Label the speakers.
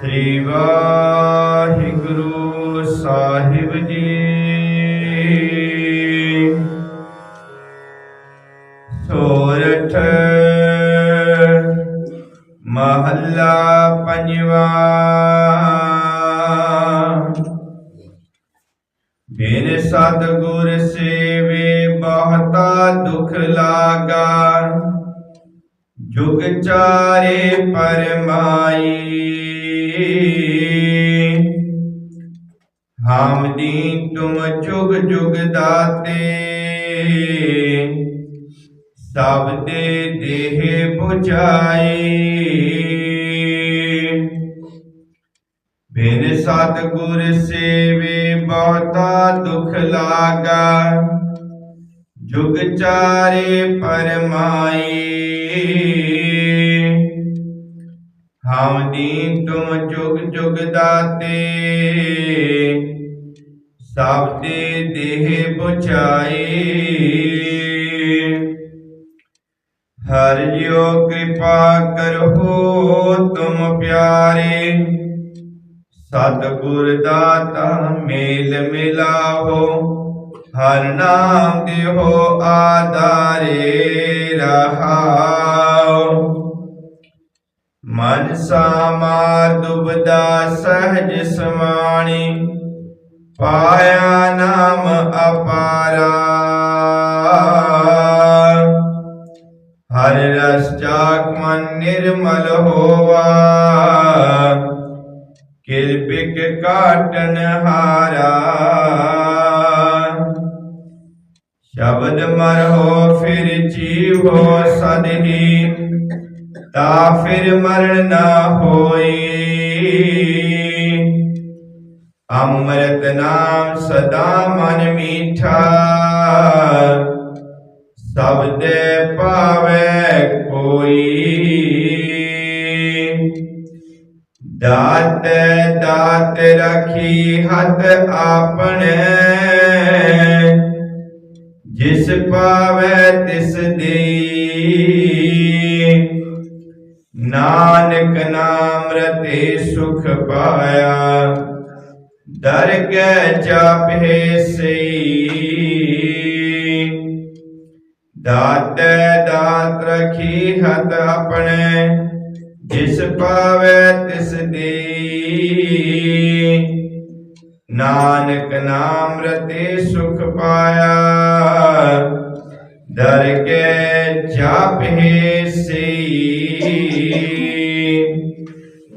Speaker 1: ਸ੍ਰੀ ਵਾਹਿਗੁਰੂ ਸਾਹਿਬ ਜੀ। ਸੋਰਠ ਮਹੱਲਾ ਪੰਜਵਾ। ਬਿਨ ਸਤਿਗੁਰ ਸੇਵੇ ਬਹੁਤਾ ਦੁਖ ਲਾਗਾ। ਜੁਗ ਚਾਰੇ ਪਰਮਾਈ। ਹਮ ਦੀਨ ਤੁਮ ਜੁਗ ਜੁਗ ਦਾਤੇ, ਸਭ ਦੇ ਦੇਹ 부ਝਾਈ ਬਿਨ ਸਤਿਗੁਰ ਸੇਵੇ ਬਹੁਤਾ ਦੁਖ ਲਾਗਾ, ਜੁਗ ਚਾਰੇ ਪਰਮਾਈ। ਹਮ ਦੀਨ ਤੁਮ ਜੁਗ ਜੁਗ ਦਾਤੇ। ਸਭ ਦੇ ਦੇਹ 부ਝਾਈ ਹਰ ਜੋ ਕਿਰਪਾ ਕਰੋ ਤੁਮ ਪਿਆਰੇ। ਸਤਿਗੁਰ ਦਾਤਾ ਮੇਲ ਮਿਲਾਓ। ਹਰ ਨਾਮ ਦਿਓ ਆਧਾਰੇ। ਰਹਾਓ ਮਨ ਸਾਮਾਰ ਦੁਬਦਾ ਸਹਜ ਸਮਾਣੀ, ਪਾਇਆ ਨਾਮ ਅਪਾਰਾ। ਹਰ ਰਸ ਚਾਕ ਮਨ ਨਿਰਮਲ ਹੋਵਾ ਕਿਰਪਿਕ ਕਾਟਨ ਹਾਰਾ। ਸ਼ਬਦ ਮਰੋ ਫਿਰ ਜੀਵੋ ਸਦਹੀ ਤਾ ਫਿਰ ਮਰਨ ਨਾ ਹੋਈ। ਅੰਮ੍ਰਿਤ ਨਾਮ ਸਦਾ ਮਨ ਮੀਠਾ। ਸਭ ਦੇ ਪਾਵੇ ਕੋਈ। ਦਾਤ ਦਾਤ ਰਖੀ ਹੱਥ ਆਪਣੇ। ਜਿਸ ਪਾਵੇ ਤਿਸ ਦੀ ਨਾਨਕ ਨਾਮ ਰਤੇ ਸੁਖ ਪਾਇਆ। ਦਰਗਹਿ ਜਾਪੇ ਸਈ। ਦਾਤ ਦਾਤ ਰਖੀ ਹਤ ਆਪਣੇ, ਜਿਸ ਪਾਵੇ ਤਿਸ ਦੀ ਨਾਨਕ ਨਾਮ ਰਤੇ ਸੁਖ ਪਾਇਆ। ਦਰਗਹਿ ਜਾਪੇ ਸਈ।